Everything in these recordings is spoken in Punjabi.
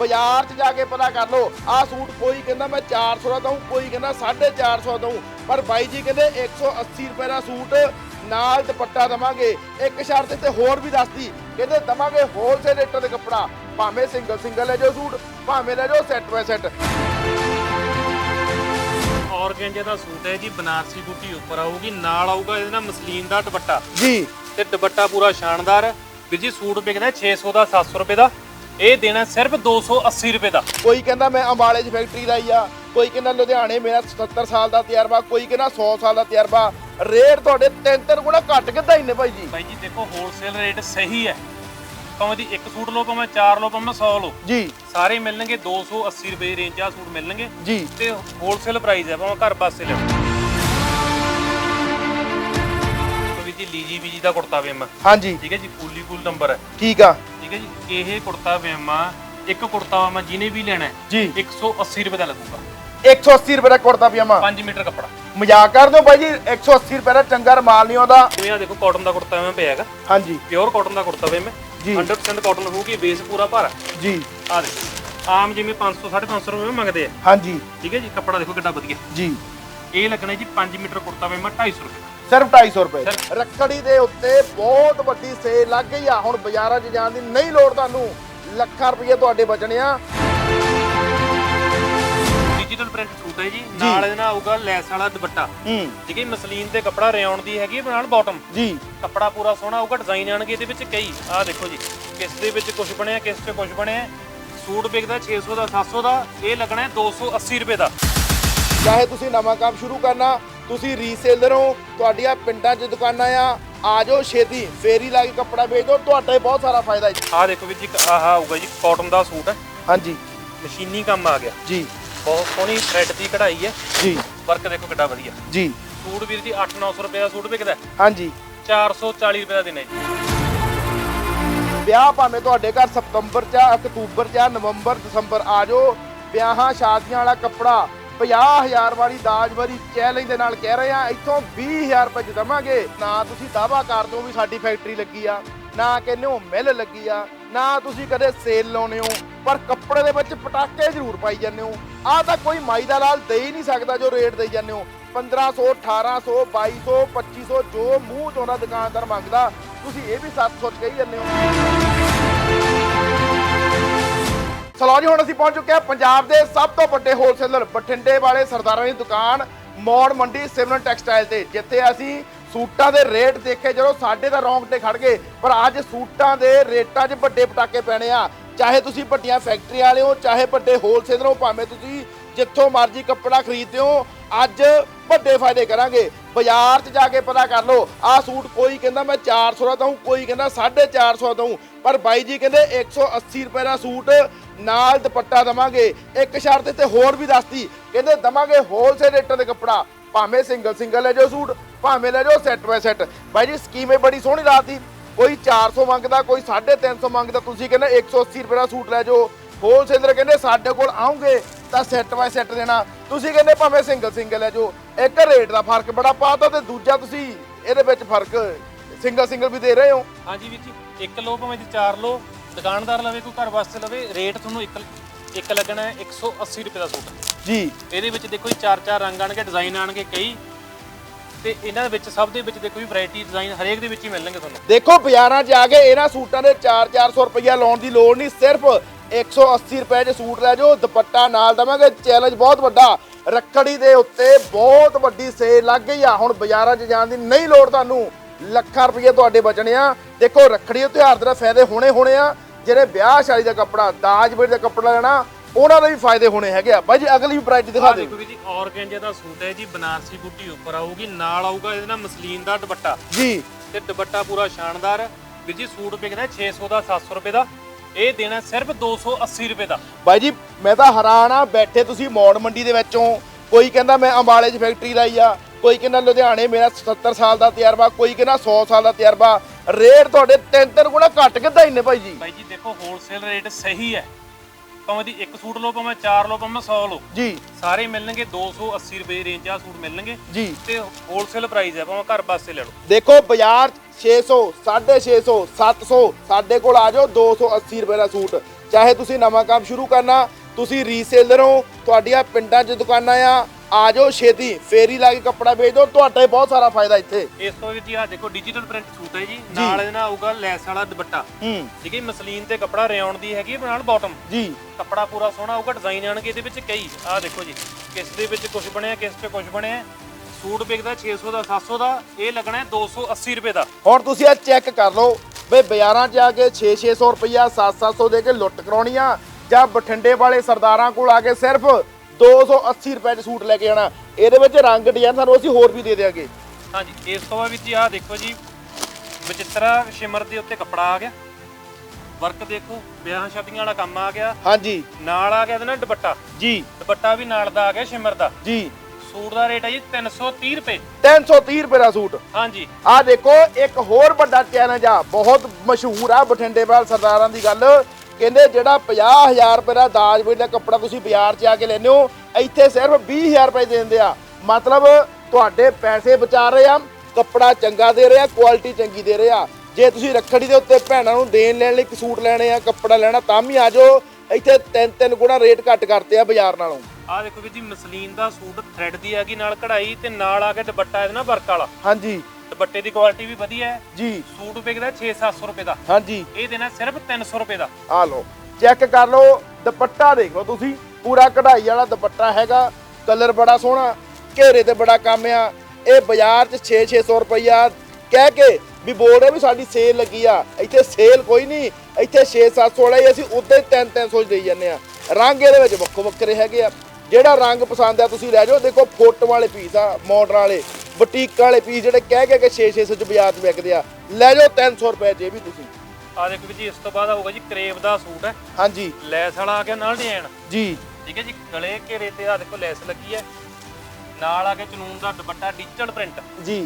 ਬਾਜ਼ਾਰ 'ਚ ਜਾ ਕੇ ਪਤਾ ਕਰ ਲਓ ਆਹ ਸੂਟ ਕੋਈ ਕਹਿੰਦਾ ਮੈਂ 400 ਦਾ ਦਊਂ ਕੋਈ ਕਹਿੰਦਾ 450 ਦਊਂ। ਪਰ ਬਾਈ ਜੀ ਕਹਿੰਦੇ 180 ਰੁਪਏ ਦਾ ਸੂਟ ਨਾਲ ਦੁਪੱਟਾ ਦਵਾਂਗੇ। ਇੱਕ ਸ਼ਰਤ ਤੇ ਹੋਰ ਵੀ ਦੱਸਦੀ ਕਹਿੰਦੇ ਦਵਾਂਗੇ ਹੋਲਸੇਲ ਰੇਟਾਂ ਦੇ ਕੱਪੜਾ ਭਾਵੇਂ ਸਿੰਗਲ ਸਿੰਗਲ ਲੈ ਜਾਓ ਸੂਟ ਭਾਵੇਂ ਲੈ ਜਾਓ ਸੈੱਟ ਬਾਈ ਸੈੱਟ ਔਰਗੈਂਜੇ ਦਾ ਸੂਟ ਹੈ ਜੀ ਬਨਾਰਸੀ ਬੂਟੀ ਉੱਪਰ ਆਊਗੀ ਨਾਲ ਆਊਗਾ ਇਹਦੇ ਨਾਲ ਮਸਲੀਨ ਦਾ ਦੁਪੱਟਾ। ਜੀ। ਤੇ ਦੁਪੱਟਾ ਪੂਰਾ ਸ਼ਾਨਦਾਰ। ਵੀਰ ਜੀ ਸੂਟ ਵਿਕਦਾ ਹੈ 600 ਦਾ 700 ਰੁਪਏ ਦਾ। ਇਹ ਦੇਣਾ ਸਿਰਫ 280 ਰੁਪਏ ਦਾ। ਕੋਈ ਕਹਿੰਦਾ ਮੈਂ ਅੰਬਾਲੇ 'ਚ ਫੈਕਟਰੀ ਲਾਈ ਆ ਕੋਈ ਕਹਿੰਦਾ ਲੁਧਿਆਣੇ ਮੇਰਾ 77 ਸਾਲ ਦਾ ਤਜਰਬਾ ਕੋਈ ਕਹਿੰਦਾ 100 ਸਾਲ ਦਾ ਤਜਰਬਾ। ਰੇਟ ਤੁਹਾਡੇ ਤਿੰਨ ਤਿੰਨ ਗੁਣਾ ਘੱਟ ਕਿੱਦਾਂ ਹੀ ਨੇ ਭਾਈ ਜੀ? ਬਾਈ ਜੀ ਦੇਖੋ ਹੋਲਸੇਲ ਰੇਟ ਸਹੀ ਹੈ। ਭਾਵੇਂ ਦੀ ਇੱਕ ਸੂਟ ਲਓ ਭਾਵੇਂ ਚਾਰ ਲਓ ਭਾਵੇਂ 100 ਲਓ। ਜੀ। ਸਾਰੇ ਮਿਲਣਗੇ 280 ਰੁਪਏ ਦੀ ਰੇਂਜ ਆ ਸੂਟ ਮਿਲਣਗੇ। ਜੀ। ਤੇ ਹੋਲਸੇਲ ਪ੍ਰਾਈਸ ਹੈ ਭਾਵੇਂ ਘਰ ਪਾਸੇ ਲਿਓ। ਜੀ ਲੀਜੀ ਬੀਜੀ ਦਾ ਕੁੜਤਾ ਪਜਾਮਾ ਹਾਂਜੀ। ਠੀਕ ਹੈ ਜੀ ਕੂਲੀ ਕੂਲ ਨੰਬਰ ਹੈ। ਠੀਕ ਆ। ਠੀਕ ਹੈ ਜੀ ਇਹ ਕੁੜਤਾ ਪਜਾਮਾ ਇੱਕ ਕੁੜਤਾ ਪਜਾਮਾ ਜਿਹਨੇ ਵੀ ਲੈਣਾ ਹੈ ਜੀ। 180 ਰੁਪਏ ਦਾ ਲੱਗੂਗਾ। 180 ਰੁਪਏ ਦਾ ਕੁੜਤਾ ਪਜਾਮਾ 5 ਮੀਟਰ ਕੱਪੜਾ। ਮਜ਼ਾਕ ਕਰਦੇ ਹੋ ਭਾਈ ਜੀ 180 ਰੁਪਏ ਦਾ ਚੰਗਾ ਰਮਾਲ ਨਹੀਂ ਆਉਂਦਾ। ਜਿਵੇਂ ਆ ਦੇਖੋ ਕਾਟਨ ਦਾ ਕੁੜਤਾ ਪਜਾਮਾ ਪਿਆ ਹੈਗਾ। ਹਾਂਜੀ। ਪਿਓਰ ਕਾਟਨ ਦਾ ਕੁੜਤਾ ਪਜਾਮਾ ਜੀ। 100% ਕਾਟਨ ਹੋਊਗੀ ਬੇਸ ਪੂਰਾ ਭਾਰਾ। ਜੀ। ਆ ਦੇਖੋ ਆਮ ਜਿਵੇਂ 500 550 ਰੁਪਏ ਮੰਗਦੇ ਆ। ਹਾਂਜੀ। ਠੀਕ ਹੈ ਜੀ ਕੱਪੜਾ ਦੇਖੋ ਕਿੱਡਾ ਵਧੀਆ। ਜੀ। ਇਹ ਲੱਗਣਾ ਜੀ 5 ਮੀਟਰ ਕੁੜਤਾ ਪਜਾਮਾ 250 ਰੁਪਏ। ਸਿਰਫ 250 ਰੁਪਏ। ਰੱਖੜੀ ਦੇ ਉੱਤੇ ਬਹੁਤ ਵੱਡੀ ਸੇਲ ਲੱਗ ਗਈ ਆ। ਹੁਣ ਬਾਜ਼ਾਰਾਂ 'ਚ ਜਾਣ ਦੀ ਨਹੀਂ ਲੋੜ ਤੁਹਾਨੂੰ। ਲੱਖਾਂ ਰੁਪਏ ਤੁਹਾਡੇ ਬਚਣੇ ਆ। ਡਿਜੀਟਲ ਪ੍ਰਿੰਟ ਸੂਟ ਹੈ ਜੀ। ਨਾਲ ਇਹਦੇ ਨਾਲ ਆਊਗਾ ਲੈਸ ਵਾਲਾ ਦੁਪੱਟਾ। ਹੈ। ਮਸਲੀਨ ਤੇ ਕੱਪੜਾ ਰਿਆਉਣ ਦੀ ਹੈਗੀ ਨਾਲ ਬਾਟਮ ਜੀ। ਕੱਪੜਾ ਪੂਰਾ ਸੋਹਣਾ ਆਊਗਾ ਡਿਜ਼ਾਈਨ ਆਣਗੇ ਇਹਦੇ ਵਿੱਚ ਕਈ। ਆਹ ਦੇਖੋ ਜੀ ਕਿਸ ਦੇ ਵਿੱਚ ਕੁਝ ਬਣਿਆ ਕਿਸ 'ਚ ਕੁਝ ਬਣਿਆ। ਸੂਟ ਵਿਕਦਾ 600 ਦਾ 700 ਦਾ ਇਹ ਲੱਗਣਾ ਹੈ 280 ਰੁਪਏ ਦਾ। ਚਾਹੇ ਤੁਸੀਂ ਨਵਾਂ ਕੰਮ ਸ਼ੁਰੂ ਕਰਨਾ ਤੁਸੀਂ ਰੀਸੇਲਰ ਹੋ ਤੁਹਾਡੀਆਂ ਪਿੰਡਾਂ 'ਚ ਦੁਕਾਨਾਂ ਆ ਆ ਜਾਓ ਛੇਤੀ ਫੇਰੀ ਲਾ ਕੇ ਕੱਪੜਾ ਵੇਚ ਦਿਓ ਤੁਹਾਡਾ ਹੀ ਬਹੁਤ ਸਾਰਾ ਫਾਇਦਾ ਹੈ ਆਹ ਦੇਖੋ ਵੀਰ ਜੀ ਇੱਕ ਆਹ ਆਊਗਾ ਜੀ ਕਾਟਨ ਦਾ ਸੂਟ ਹੈ। ਹਾਂਜੀ। ਮਸ਼ੀਨੀ ਕੰਮ ਆ ਗਿਆ। ਜੀ। ਬਹੁਤ ਸੋਹਣੀ ਥ੍ਰੈਡ ਦੀ ਕਢਾਈ ਹੈ। ਜੀ। ਵਰਕ ਦੇਖੋ ਕਿੱਡਾ ਵਧੀਆ। ਜੀ। ਸੂਟ ਵੀਰ ਜੀ 8-900 ਰੁਪਏ ਦਾ ਸੂਟ ਵਿਕਦਾ ਹੈ। ਹਾਂਜੀ। 440 ਰੁਪਏ ਦਾ ਦੇਣਾ ਜੀ। ਵਿਆਹ ਭਾਵੇਂ ਤੁਹਾਡੇ ਘਰ ਸਤੰਬਰ 'ਚ ਆ ਅਕਤੂਬਰ 'ਚ ਆ ਨਵੰਬਰ ਦਸੰਬਰ ਆ ਜਾਓ ਵਿਆਹਾਂ ਸ਼ਾਦੀਆਂ ਵਾਲਾ ਕੱਪੜਾ 50000 ਵਾਲੀ ਦਾਜ ਵਾਲੀ ਚੈਲੰਜ ਦੇ ਨਾਲ ਕਹਿ ਰਹੇ ਆ ਇੱਥੋਂ 20000 ਰੁਪਏ ਚ ਦਵਾਂਗੇ ਨਾ ਤੁਸੀਂ ਦਾਵਾ ਕਰ ਦਿਓ ਵੀ ਸਾਡੀ ਫੈਕਟਰੀ ਲੱਗੀ ਆ, ਨਾ ਕਹਿੰਦੇ ਹੋ ਮਿਲ ਲੱਗੀ ਆ, ਨਾ ਤੁਸੀਂ ਕਦੇ ਸੇਲ ਲਾਉਨੇ ਹੋ, ਪਰ ਕੱਪੜੇ ਦੇ ਵਿੱਚ ਪਟਾਕੇ ਜ਼ਰੂਰ ਪਾਈ ਜਾਂਦੇ ਹੋ। ਆਹ ਤਾਂ ਕੋਈ ਮਾਈ ਦਾ ਲਾਲ ਦੇ ਹੀ ਨਹੀਂ ਸਕਦਾ ਜੋ ਰੇਟ ਦੇਈ ਜਾਂਦੇ ਹੋ। 1500 1800 2200 2500 ਜੋ ਮੂੰਹ ਚੋਂ ਦੁਕਾਨਦਾਰ ਮੰਗਦਾ, ਤੁਸੀਂ ਇਹ ਵੀ 700 ਚ ਕਹੀ ਜਾਂਦੇ ਹੋ। ਸਲੋ ਜੀ, ਹੁਣ ਅਸੀਂ ਪਹੁੰਚ ਚੁੱਕੇ ਹਾਂ ਪੰਜਾਬ ਦੇ ਸਭ ਤੋਂ ਵੱਡੇ ਹੋਲਸੇਲਰ ਬਠਿੰਡੇ ਵਾਲੇ ਸਰਦਾਰਾਂ ਦੀ ਦੁਕਾਨ, ਮੌੜ ਮੰਡੀ ਸਿਮਰਨ ਟੈਕਸਟਾਈਲ ਤੇ, ਜਿੱਥੇ ਅਸੀਂ ਸੂਟਾਂ ਦੇ ਰੇਟ ਦੇਖੇ, ਜਦੋਂ ਸਾਡੇ ਤਾਂ ਰੌਂਗਟੇ ਖੜ ਗਏ, ਪਰ ਅੱਜ ਸੂਟਾਂ ਦੇ ਰੇਟਾਂ 'ਚ ਵੱਡੇ ਪਟਾਕੇ ਪੈਣੇ ਆ। ਚਾਹੇ ਤੁਸੀਂ ਵੱਡੀਆਂ ਫੈਕਟਰੀਆਂ ਵਾਲੇ ਹੋ, ਚਾਹੇ ਵੱਡੇ ਹੋਲਸੇਲਰ ਹੋ, ਭਾਵੇਂ ਤੁਸੀਂ ਜਿੱਥੋਂ ਮਰਜ਼ੀ ਕੱਪੜਾ ਖਰੀਦਦੇ ਹੋ, ਅੱਜ ਵੱਡੇ ਫਾਇਦੇ ਕਰਾਂਗੇ। ਬਾਜ਼ਾਰ 'ਚ ਜਾ ਕੇ ਪਤਾ ਕਰ ਲਓ, ਆਹ ਸੂਟ ਕੋਈ ਕਹਿੰਦਾ ਮੈਂ 400 ਦਾ ਦਊਂ, ਕੋਈ ਕਹਿੰਦਾ 450 ਦਊਂ, ਪਰ ਬਾਈ ਜੀ ਕਹਿੰਦੇ 180 ਰੁਪਏ ਦਾ ਸੂਟ ਨਾਲ ਦੁਪੱਟਾ ਦਵਾਂਗੇ। ਇੱਕ ਸ਼ਰਤ ਤੇ ਹੋਰ ਵੀ ਦੱਸਦੀ ਕਹਿੰਦੇ ਦਵਾਂਗੇ ਹੋਲਸੇਲ ਰੇਟਾਂ ਦੇ ਕੱਪੜਾ। ਭਾਵੇਂ ਸਿੰਗਲ ਸਿੰਗਲ ਲੈ ਜਾਓ ਸੂਟ, ਭਾਵੇਂ ਲੈ ਜਾਓ ਸੈੱਟ ਬਾਈ ਸੈੱਟ ਬਾਈ ਜੀ ਸਕੀਮ ਇਹ ਬੜੀ ਸੋਹਣੀ ਲਾਤੀ ਕੋਈ 400 ਮੰਗਦਾ, ਕੋਈ 350 ਮੰਗਦਾ, ਤੁਸੀਂ ਕਹਿੰਦੇ 180 ਰੁਪਏ ਦਾ ਸੂਟ ਲੈ ਜਾਓ। ਹੋਲਸੇਲਰ ਕਹਿੰਦੇ ਸਾਡੇ ਕੋਲ ਆਉਂਗੇ, ਤਾਂ ਸੈੱਟ ਬਾਈ ਸੈੱਟ ਦੇਣਾ। ਤੁਸੀਂ ਕਹਿੰਦੇ ਭਾਵੇਂ ਸਿੰਗਲ ਸਿੰਗਲ ਲੈ ਜਾਓ। ਇੱਕ ਰੇਟ ਦਾ ਫ਼ਰਕ ਬੜਾ ਪਾਤਾ ਤੇ ਦੂਜਾ ਤੁਸੀਂ ਇਹਦੇ ਵਿੱਚ ਫ਼ਰਕ ਸਿੰਗਲ ਸਿੰਗਲ ਵੀ ਦੇ ਰਹੇ ਹੋ। ਹਾਂਜੀ ਵੀਰ ਜੀ, ਇੱਕ ਲੋ ਭਾਵੇਂ ਜੀ, ਚਾਰ ਲੋ ਦੁਕਾਨਦਾਰ ਲਵੇ ਕੋਈ ਘਰ ਵਾਸਤੇ ਲਵੇ ਰੇਟ ਤੁਹਾਨੂੰ ਇੱਕ ਇੱਕ ਲੱਗਣਾ ਹੈ 180 ਰੁਪਏ ਦਾ ਸੂਟ। ਜੀ। ਇਹਦੇ ਵਿੱਚ ਦੇਖੋ ਜੀ ਚਾਰ ਚਾਰ ਰੰਗ ਆਣਗੇ ਡਿਜ਼ਾਈਨ ਆਣਗੇ ਕਈ। ਤੇ ਇਹਨਾਂ ਦੇ ਵਿੱਚ ਸਭ ਦੇ ਵਿੱਚ ਦੇਖੋ ਜੀ ਵੈਰਾਈਟੀ ਡਿਜ਼ਾਈਨ ਹਰੇਕ ਦੇ ਵਿੱਚ ਹੀ ਮਿਲਣਗੇ ਤੁਹਾਨੂੰ। ਦੇਖੋ ਬਾਜ਼ਾਰਾਂ 'ਚ ਆ ਕੇ ਇਹਨਾਂ ਸੂਟਾਂ ਦੇ 4-400 ਰੁਪਈਆ ਲਾਉਣ ਦੀ ਲੋੜ ਨਹੀਂ ਸਿਰਫ 180 ਰੁਪਏ 'ਚ ਸੂਟ ਲੈ ਜਾਓ ਦੁਪੱਟਾ ਨਾਲ ਦਵਾਂਗੇ ਚੈਲੰਜ ਬਹੁਤ ਵੱਡਾ। ਰੱਖੜੀ ਦੇ ਉੱਤੇ ਬਹੁਤ ਵੱਡੀ ਸੇਲ ਲੱਗ ਗਈ ਆ। ਹੁਣ ਬਾਜ਼ਾਰਾਂ 'ਚ ਜਾਣ ਦੀ ਨਹੀਂ ਲੋੜ ਤੁਹਾਨੂੰ। ਲੱਖਾਂ ਰੁਪਏ ਤੁਹਾਡੇ ਬਚਣੇ ਆ। ਦੇਖੋ ਰੱਖੜੀ ਦੇ ਤਿਉਹਾਰ ਦੇ ਫਾਇਦੇ ਹੋਣੇ ਹੋਣੇ ਆ। ਜਿਹੜੇ ਵਿਆਹ ਸ਼ਾਦੀ ਦਾ ਕੱਪੜਾ ਦਾਜ ਬੇੜ ਦਾ ਕੱਪੜਾ ਲੈਣਾ ਉਹਨਾਂ ਦੇ ਵੀ ਫਾਇਦੇ ਹੋਣੇ ਹੈਗੇ ਆ। ਬਾਈ ਜੀ ਅਗਲੀ ਵੈਰਾਈਟੀ ਦਿਖਾ ਦਿਓ। ਦੇਖੋ ਜੀ ਔਰਗੈਂਜੇ ਦਾ ਸੂਟ ਹੈ ਜੀ ਬਨਾਰਸੀ ਬੂਟੀ ਉੱਪਰ ਆਊਗੀ ਨਾਲ ਆਊਗਾ ਇਹਦੇ ਨਾਲ ਮਸਲੀਨ ਦਾ ਦੁਪੱਟਾ। ਜੀ। ਤੇ ਦੁਪੱਟਾ ਪੂਰਾ ਸ਼ਾਨਦਾਰ। ਵੀਰ ਜੀ ਸੂਟ ਵਿਕਦਾ ਹੈ 600 ਦਾ 700 ਰੁਪਏ ਦਾ। ਇਹ ਦੇਣਾ ਸਿਰਫ 280 ਰੁਪਏ ਦਾ। ਬਾਈ ਜੀ ਮੈਂ ਤਾਂ ਹੈਰਾਨ ਆ ਬੈਠੇ ਤੁਸੀਂ ਮੌੜ ਮੰਡੀ ਦੇ ਵਿੱਚੋਂ ਕੋਈ ਕਹਿੰਦਾ ਮੈਂ ਅੰਬਾਲੇ 'ਚ ਫੈਕਟਰੀ ਲਾਈ ਆ ਕੋਈ ਕਹਿੰਦਾ ਲੁਧਿਆਣੇ ਮੇਰਾ 77 ਸਾਲ ਦਾ ਤਜਰਬਾ ਕੋਈ ਕਹਿੰਦਾ 100 ਸਾਲ ਦਾ ਤਜਰਬਾ। ਰੇਟ ਤੁਹਾਡੇ ਤਿੰਨ ਤਿੰਨ ਗੁਣਾ ਘੱਟ ਕਿੱਦਾਂ ਇੰਨੇ ਭਾਈ ਜੀ? ਬਾਈ ਜੀ ਦੇਖੋ ਹੋਲਸੇਲ ਰੇਟ ਸਹੀ ਹੈ। ਭਾਵੇਂ ਦੀ ਇੱਕ ਸੂਟ ਲਓ ਭਾਵੇਂ ਚਾਰ ਲਓ ਭਾਵੇਂ 100 ਲਓ। ਜੀ। ਸਾਰੇ ਮਿਲਣਗੇ 280 ਰੁਪਏ ਰੇਂਜ ਆ ਸੂਟ ਮਿਲਣਗੇ। ਜੀ। ਤੇ ਹੋਲਸੇਲ ਪ੍ਰਾਈਸ ਹੈ ਭਾਵੇਂ ਘਰ ਪਾਸੇ ਲੈ ਲਓ। ਦੇਖੋ ਬਾਜ਼ਾਰ 600 650 700 ਸਾਡੇ ਕੋਲ ਆ ਜਾਓ 280 ਰੁਪਏ ਦਾ ਸੂਟ। ਚਾਹੇ ਤੁਸੀਂ ਨਵਾਂ ਕੰਮ ਸ਼ੁਰੂ ਕਰਨਾ ਤੁਸੀਂ ਰੀਸੇਲਰ ਹੋ ਤੁਹਾਡੀਆਂ ਪਿੰਡਾਂ 'ਚ ਦੁਕਾਨਾਂ ਆ ਆ ਜਾਓ ਛੇਤੀ ਫੇਰੀ ਲਾ ਕੇ ਕੱਪੜਾ ਵੇਚ ਦਿਓ ਤੁਹਾਡਾ ਹੀ ਬਹੁਤ ਸਾਰਾ ਫਾਇਦਾ ਇੱਥੇ। ਇਸ ਤੋਂ ਵੀ ਜੀ ਆ ਦੇਖੋ ਡਿਜੀਟਲ ਪ੍ਰਿੰਟ ਸੂਟ ਹੈ ਜੀ। ਨਾਲ ਇਹਦੇ ਨਾਲ ਆਊਗਾ ਲੈਸ ਵਾਲਾ ਦੁਪੱਟਾ। ਹੂੰ। ਠੀਕ ਹੈ ਮਸਲੀਨ ਤੇ ਕੱਪੜਾ ਰਿਆਉਣ ਦੀ ਹੈਗੀ ਨਾਲ ਬਾਟਮ ਜੀ। ਕੱਪੜਾ ਪੂਰਾ ਸੋਹਣਾ ਆਊਗਾ ਡਿਜ਼ਾਈਨ ਆਣਗੇ ਇਹਦੇ ਵਿੱਚ ਕਈ। ਆਹ ਦੇਖੋ ਜੀ ਕਿਸ ਦੇ ਵਿੱਚ ਕੁਝ ਬਣਿਆ ਕਿਸ ਤੇ ਕੁਝ ਬਣਿਆ। ਸੂਟ ਵਿਕਦਾ 600 ਦਾ 700 ਦਾ ਇਹ ਲੱਗਣਾ ਹੈ 280 ਰੁਪਏ ਦਾ। ਹੁਣ ਤੁਸੀਂ ਇਹ ਚੈੱਕ ਕਰ ਲਓ ਬਈ ਬਾਜ਼ਾਰਾਂ 'ਚ ਆ ਕੇ 6-600 ਰੁਪਈਆ 7-700 ਦੇ ਕੇ ਲੁੱਟ ਕਰਾਉਣੀ ਆ ਜਾਂ ਬਠਿੰਡੇ ਵਾਲੇ ਸਰਦਾਰਾਂ ਕੋਲ ਆ ਕੇ ਸਿਰਫ 280 ਰੁਪਏ 'ਚ ਸੂਟ ਲੈ ਕੇ ਜਾਣਾ ਇਹਦੇ ਵਿੱਚ ਰੰਗ ਡਿਜ਼ਾਈਨ ਸਾਨੂੰ ਅਸੀਂ ਹੋਰ ਵੀ ਦੇ ਦੇਵਾਂਗੇ ਹਾਂਜੀ ਇਸ ਤੋਂ ਬਾਅਦ ਵਿੱਚ ਆਹ ਦੇਖੋ ਜੀ ਵਿਚਿਤਰਾ ਸ਼ਿਮਰ ਦੇ ਉੱਤੇ ਕੱਪੜਾ ਆ ਗਿਆ। ਵਰਕ ਦੇਖੋ ਵਿਆਹਾਂ ਸ਼ਾਦੀਆਂ ਵਾਲਾ ਕੰਮ ਆ ਗਿਆ। ਹਾਂਜੀ। ਨਾਲ ਆ ਗਿਆ ਇਹਦੇ ਨਾਲ ਦੁਪੱਟਾ। ਜੀ। ਦੁਪੱਟਾ ਵੀ ਨਾਲ ਦਾ ਆ ਗਿਆ ਸ਼ਿਮਰ ਦਾ। ਜੀ। ਸੂਟ ਦਾ ਰੇਟ ਹੈ ਜੀ 330 ਰੁਪਏ। 330 ਰੁਪਏ ਦਾ ਸੂਟ। ਹਾਂਜੀ। ਆ ਦੇਖੋ ਇੱਕ ਹੋਰ ਵੱਡਾ ਚੈਲੰਜ ਆ। ਬਹੁਤ ਮਸ਼ਹੂਰ ਆ ਬਠਿੰਡੇ ਵਾਲ ਸਰਦਾਰਾਂ ਦੀ ਗੱਲ। ਕਹਿੰਦੇ ਜਿਹੜਾ 50000 ਰੁਪਏ ਦਾ ਦਾਜ ਵੇਚ ਦਾ ਕੱਪੜਾ ਤੁਸੀਂ ਬਾਜ਼ਾਰ 'ਚ ਆ ਕੇ ਲੈਂਦੇ ਹੋ ਇੱਥੇ ਸਿਰਫ 20000 ਰੁਪਏ ਦੇ ਦਿੰਦੇ ਆ। ਮਤਲਬ ਤੁਹਾਡੇ ਪੈਸੇ ਬਚਾ ਰਹੇ ਆ ਕੱਪੜਾ ਚੰਗਾ ਦੇ ਰਹੇ ਆ ਕੁਆਲਿਟੀ ਚੰਗੀ ਦੇ ਰਹੇ ਆ। ਜੇ ਤੁਸੀਂ ਰੱਖੜੀ ਦੇ ਉੱਤੇ ਭੈਣਾਂ ਨੂੰ ਦੇਣ ਲੈਣ ਲਈ ਇੱਕ ਸੂਟ ਲੈਣੇ ਆ ਕੱਪੜਾ ਲੈਣਾ ਤਾਂ ਵੀ ਆ ਜਾਓ। ਇੱਥੇ ਤਿੰਨ ਤਿੰਨ ਗੁਣਾ ਰੇਟ ਘੱਟ ਕਰਤੇ ਆ ਬਾਜ਼ਾਰ ਨਾਲੋਂ। ਆਹ ਦੇਖੋ ਵੀ ਜੀ ਮਸਲੀਨ ਦਾ ਸੂਟ ਥ੍ਰੈਡ ਦੀ ਹੈਗੀ ਨਾਲ ਕਢਾਈ ਤੇ ਨਾਲ ਆ ਕੇ ਦੁਪੱਟਾ ਇਹਦੇ ਨਾਲ ਵਰਕ ਵਾਲਾ। ਹਾਂਜੀ। ਦੁਪੱਟੇ ਦੀ ਕੁਆਲਿਟੀ ਵੀ ਵਧੀਆ ਹੈ। ਜੀ। ਸੂਟ ਵਿਕਦਾ 6-700 ਰੁਪਏ ਦਾ। ਹਾਂਜੀ। ਇਹ ਦੇਣਾ ਸਿਰਫ 300 ਰੁਪਏ ਦਾ। ਆ ਲਓ ਚੈੱਕ ਕਰ ਲਓ ਦੁਪੱਟਾ ਦੇਖੋ ਤੁਸੀਂ। ਪੂਰਾ ਕਢਾਈ ਵਾਲਾ ਦੁਪੱਟਾ ਹੈਗਾ ਕਲਰ ਬੜਾ ਸੋਹਣਾ ਘੇਰੇ ਤੇ ਬੜਾ ਕੰਮ ਆ। ਇਹ ਬਾਜ਼ਾਰ 'ਚ 6-600 ਰੁਪਈਆ। ਕਹਿ ਕੇ ਵੀ ਬੋਲਦੇ ਵੀ ਸਾਡੀ ਸੇਲ ਲੱਗੀ ਆ। ਇੱਥੇ ਸੇਲ ਕੋਈ ਨਹੀਂ ਇੱਥੇ 6-700 ਵਾਲਾ ਹੀ ਅਸੀਂ ਉੱਤੇ 3-300 ਚ ਦੇਈ ਜਾਂਦੇ ਆ। ਰੰਗ ਇਹਦੇ ਵਿੱਚ ਵੱਖੋ ਵੱਖਰੇ ਹੈਗੇ ਆ। ਜਿਹੜਾ ਰੰਗ ਪਸੰਦ ਆ ਤੁਸੀਂ ਲੈ ਜਾਓ ਦੇਖੋ ਫੁੱਟ ਵਾਲੇ ਪੀਸ ਆ ਮਾਡਰਨ ਵਾਲੇ। ਬੁਟੀਕ ਵਾਲੇ ਪੀਸ ਜਿਹੜੇ ਕਹਿ ਕੇ ਕਿ 6-600 ਚ ਬਾਜ਼ਾਰ 'ਚ ਵਿਕਦੇ ਆ। ਲੈ ਜਾਓ 300 ਰੁਪਏ 'ਚ ਇਹ ਵੀ ਤੁਸੀਂ। ਆਹ ਦੇਖੋ ਵੀ ਜੀ ਇਸ ਤੋਂ ਬਾਅਦ ਆਊਗਾ ਜੀ ਕਰੇਵ ਦਾ ਸੂਟ ਹੈ। ਹਾਂਜੀ। ਲੈਸ ਵਾਲਾ ਆ ਗਿਆ ਨਾਲ ਡਿਜ਼ਾਈਨ ਜੀ। ਠੀਕ ਹੈ ਜੀ ਗਲੇ ਘੇਰੇ ਤੇ ਆ ਦੇਖੋ ਲੈਸ ਲੱਗੀ ਹੈ। ਨਾਲ ਆ ਕੇ ਚਨੂਨ ਦਾ ਦੁਪੱਟਾ ਡਿਜੀਟਲ ਪ੍ਰਿੰਟ ਜੀ।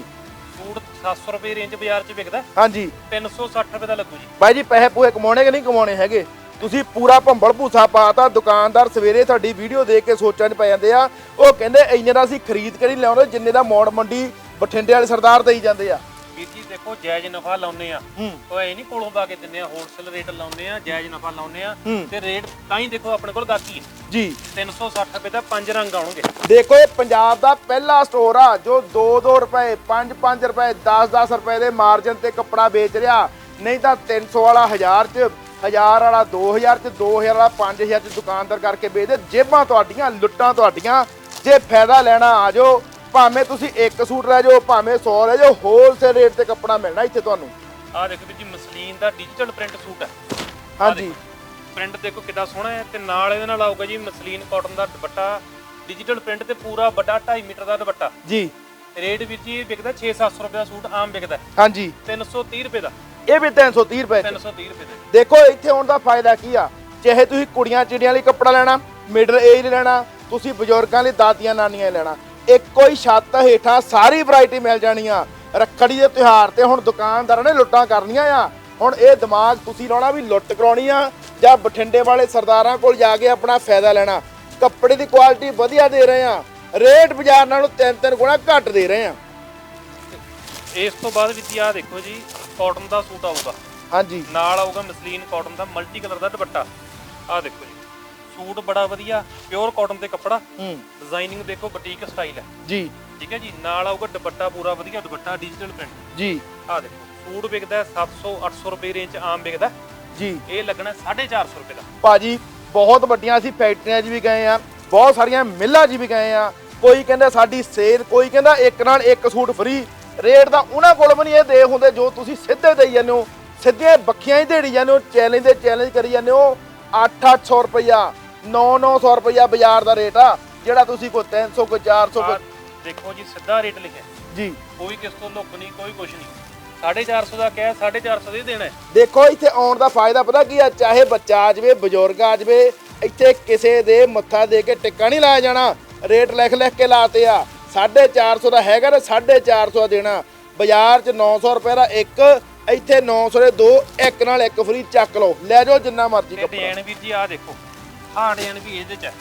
ਸੂਟ 700 ਰੁਪਏ ਰੇਂਜ ਬਾਜ਼ਾਰ 'ਚ ਵਿਕਦਾ। ਹਾਂਜੀ। 360 ਰੁਪਏ ਦਾ ਲੱਗੂ ਜੀ। ਬਾਈ ਜੀ ਪੈਸੇ ਪੂਏ ਕਮਾਉਣੇ ਕਿ ਨਹੀਂ ਕਮਾਉਣੇ ਹੈਗੇ? ਤੁਸੀਂ ਪੂਰਾ ਭੰਬਲ ਭੂਸਾ ਪਾਤਾ ਦੁਕਾਨਦਾਰ ਸਵੇਰੇ ਤੁਹਾਡੀ ਵੀਡੀਓ ਦੇਖ ਕੇ ਸੋਚਾਂ 'ਚ ਪੈ ਜਾਂਦੇ ਆ ਉਹ ਕਹਿੰਦੇ ਇੰਨੇ ਦਾ ਅਸੀਂ ਖਰੀਦ ਕੇ ਨਹੀਂ ਲਿਆਉਂਦੇ ਜਿੰਨੇ ਦਾ ਮੌੜ ਮੰਡੀ ਬਠਿੰਡੇ ਵਾਲੇ ਸਰਦਾਰ ਦੇਈ ਜਾਂਦੇ ਆ। ਵੀਰ ਜੀ ਦੇਖੋ ਜਾਇਜ਼ ਨਫਾ ਲਾਉਨੇ ਆ। ਉਹ ਐ ਨਹੀਂ ਕੋਲੋਂ ਪਾ ਕੇ ਦਿੰਨੇ ਆ ਹੋਲਸੇਲ ਰੇਟ ਲਾਉਨੇ ਆ ਜਾਇਜ਼ ਨਫਾ ਲਾਉਨੇ ਆ। ਤੇ ਰੇਟ ਤਾਂ ਹੀ ਦੇਖੋ ਆਪਣੇ ਕੋਲ ਗਾਕੀ ਹੈ ਜੀ। 360 ਰੁਪਏ ਦਾ ਪੰਜ ਰੰਗ ਆਉਣਗੇ। ਦੇਖੋ ਇਹ ਪੰਜਾਬ ਦਾ ਪਹਿਲਾ ਸਟੋਰ ਆ ਜੋ 2-2 ਰੁਪਏ 5-5 ਰੁਪਏ 10-10 ਰੁਪਏ ਦੇ ਮਾਰਜਨ ਤੇ ਕੱਪੜਾ ਵੇਚ ਰਿਹਾ। ਨਹੀਂ ਤਾਂ 300 ਵਾਲਾ 1000 ਚ 1000 ਵਾਲਾ 2000 ਚ 2000 ਵਾਲਾ 5000 ਚ ਦੁਕਾਨਦਾਰ ਕਰਕੇ ਵੇਚਦੇ ਜੇਬਾਂ ਤੁਹਾਡੀਆਂ ਲੁੱਟਾਂ ਤੁਹਾਡੀਆਂ। ਜੇ ਫਾਇਦਾ ਲੈਣਾ ਆ ਜਾਓ ਭਾਵੇਂ ਤੁਸੀਂ ਇੱਕ ਸੂਟ ਲੈ ਜਾਓ ਭਾਵੇਂ 100 ਲੈ ਜਾਓ ਹੋਲਸੇਲ ਰੇਟ ਤੇ ਕੱਪੜਾ ਮਿਲਣਾ ਇੱਥੇ ਤੁਹਾਨੂੰ। ਆਹ ਦੇਖੋ ਵੀਰ ਜੀ ਮਸਲੀਨ ਦਾ ਡਿਜੀਟਲ ਪ੍ਰਿੰਟ ਸੂਟ ਹੈ। ਹਾਂਜੀ। ਪ੍ਰਿੰਟ ਦੇਖੋ ਕਿੱਡਾ ਸੋਹਣਾ ਹੈ ਤੇ ਨਾਲ ਇਹਦੇ ਨਾਲ ਆਊਗਾ ਜੀ ਮਸਲੀਨ ਕਾਟਨ ਦਾ ਦੁਪੱਟਾ। ਡਿਜੀਟਲ ਪ੍ਰਿੰਟ ਤੇ ਪੂਰਾ ਵੱਡਾ 2.5 ਮੀਟਰ ਦਾ ਦੁਪੱਟਾ। ਜੀ। ਰੇਟ ਵੀਰ ਜੀ ਵਿਕਦਾ 6-700 ਰੁਪਏ ਦਾ ਸੂਟ ਆਮ ਵਿਕਦਾ। ਹਾਂਜੀ। 330 ਰੁਪਏ ਦਾ। ਇਹ ਵੀ 330 ਰੁਪਏ ਚ। 330 ਰੁਪਏ ਦਾ। ਦੇਖੋ ਇੱਥੇ ਆਉਣ ਦਾ ਫਾਇਦਾ ਕੀ ਆ? ਚਾਹੇ ਤੁਸੀਂ ਕੁੜੀਆਂ ਚਿੜੀਆਂ ਲਈ ਕੱਪੜਾ ਲੈਣਾ ਮਿਡਲ ਏਜ ਲੈਣਾ ਤੁਸੀਂ ਬਜ਼ੁਰਗਾਂ ਲਈ ਦਾਦੀਆਂ ਨਾਨੀਆਂ ਲਈ ਲੈਣਾ ਇੱਕੋ ਹੀ ਛੱਤ ਹੇਠਾਂ ਸਾਰੀ ਵੈਰਾਈਟੀ ਮਿਲ ਜਾਣੀ ਆ। ਰੱਖੜੀ ਦੇ ਤਿਉਹਾਰ ਤੇ ਹੁਣ ਦੁਕਾਨਦਾਰਾਂ ਨੇ ਲੁੱਟਾਂ ਕਰਨੀਆਂ ਆ। ਹੁਣ ਇਹ ਦਿਮਾਗ ਤੁਸੀਂ ਲਾਉਣਾ ਵੀ ਲੁੱਟ ਕਰਾਉਣੀ ਆ ਜਾਂ ਬਠਿੰਡੇ ਵਾਲੇ ਸਰਦਾਰਾਂ ਕੋਲ ਜਾ ਕੇ ਆਪਣਾ ਫਾਇਦਾ ਲੈਣਾ। ਕੱਪੜੇ ਦੀ ਕੁਆਲਿਟੀ ਵਧੀਆ ਦੇ ਰਹੇ ਆ। ਰੇਟ ਬਾਜ਼ਾਰ ਨਾਲੋਂ ਤਿੰਨ ਤਿੰਨ ਗੁਣਾ ਘੱਟ ਦੇ ਰਹੇ ਆ। ਇਸ ਤੋਂ ਬਾਅਦ ਵਿੱਚ ਆਹ ਦੇਖੋ ਜੀ ਕਾਟਨ ਦਾ ਸੂਟ ਆਊਗਾ। ਹਾਂਜੀ। ਨਾਲ ਆਊਗਾ ਮਸਲੀਨ ਕਾਟਨ ਦਾ ਮਲਟੀ ਕਲਰ ਦਾ ਦੁਪੱਟਾ। ਆਹ ਦੇਖੋ ਜੀ। ਸੂਟ ਬੜਾ ਵਧੀਆ ਪਿਓਰ ਕਾਟਨ ਤੇ ਕੱਪੜਾ। ਹੂੰ। ਡਿਜ਼ਾਈਨਿੰਗ ਦੇਖੋ ਬੁਟੀਕ ਸਟਾਈਲ ਹੈ। ਜੀ। ਠੀਕ ਹੈ ਜੀ? ਨਾਲ ਆਊਗਾ ਦੁਪੱਟਾ ਪੂਰਾ ਵਧੀਆ ਦੁਪੱਟਾ ਡਿਜੀਟਲ ਪ੍ਰਿੰਟ ਜੀ। ਆਹ ਦੇਖੋ ਸੂਟ ਵਿਕਦਾ ਹੈ 700 800 ਰੁਪਏ ਰੇਂਜ ਆਮ ਵਿਕਦਾ। ਜੀ। ਇਹ ਲੱਗਣਾ 450 ਰੁਪਏ ਦਾ। ਭਾਜੀ ਬਹੁਤ ਵੱਡੀਆਂ ਅਸੀਂ ਫੈਕਟਰੀਆਂ 'ਚ ਵੀ ਗਏ ਆ ਬਹੁਤ ਸਾਰੀਆਂ ਮਿੱਲਾਂ 'ਚ ਵੀ ਗਏ ਆ ਕੋਈ ਕਹਿੰਦਾ ਸਾਡੀ ਸੇਲ ਕੋਈ ਕਹਿੰਦਾ ਇੱਕ ਨਾਲ ਇੱਕ ਸੂਟ ਫ੍ਰੀ ਰੇਟ ਦਾ ਉਹਨਾਂ ਕੋਲ ਵੀ ਨਹੀਂ ਇਹ ਦੇ ਹੁੰਦੇ ਜੋ ਤੁਸੀਂ ਸਿੱਧੇ ਦੇਈ ਜਾਂਦੇ ਹੋ। ਸਿੱਧੀਆਂ ਬੱਖੀਆਂ ਹੀ ਦੇੜੀ ਜਾਂਦੇ ਹੋ ਚੈਲੰਜ ਦੇ ਚੈਲੰਜ ਕਰੀ ਜਾਂਦੇ ਹੋ। 8-800 ਰੁਪਇਆ 9-900 ਰੁਪਇਆ ਬਾਜ਼ਾਰ ਦਾ ਰੇਟ ਆ ਜਿਹੜਾ ਤੁਸੀਂ ਕੋਈ 300 ਕੋਈ 400 ਆਹ ਕੋਈ ਦੇਖੋ ਜੀ ਸਿੱਧਾ ਰੇਟ ਲਿਖਿਆ। ਜੀ। ਕੋਈ ਕਿਸ ਤੋਂ ਲੁੱਕ ਨਹੀਂ ਕੋਈ ਕੁਛ ਨਹੀਂ। 450 ਦਾ ਕਿਹਾ 450 ਦੇ ਦੇਣਾ। ਦੇਖੋ ਇੱਥੇ ਆਉਣ ਦਾ ਫਾਇਦਾ ਪਤਾ ਕੀ ਆ? ਚਾਹੇ ਬੱਚਾ ਆ ਜਾਵੇ ਬਜ਼ੁਰਗ ਆ ਜਾਵੇ ਇੱਥੇ ਕਿਸੇ ਦੇ ਮੱਥਾ ਦੇ ਕੇ ਟਿੱਕਾ ਨਹੀਂ ਲਾਇਆ ਜਾਣਾ। ਰੇਟ ਲਿਖ ਲਿਖ ਕੇ ਲਾਤੇ ਆ। 450 ਦਾ ਹੈਗਾ ਤੇ 450 ਦਾ ਦੇਣਾ। ਬਾਜ਼ਾਰ 'ਚ 900 ਰੁਪਏ ਦਾ ਇੱਕ ਇੱਥੇ 900 ਦੇ ਦੋ ਇੱਕ ਨਾਲ ਇੱਕ ਫ੍ਰੀ ਚੱਕ ਲਓ। ਲੈ ਜਾਓ ਜਿੰਨਾ ਮਰਜ਼ੀ ਕੱਪੜਾ। ਡਿਜ਼ਾਈਨ ਵੀਰ ਜੀ ਆਹ ਦੇਖੋ। ਆਹ ਡਿਜ਼ਾਈਨ ਵੀ ਇਹਦੇ 'ਚ ਹੈ।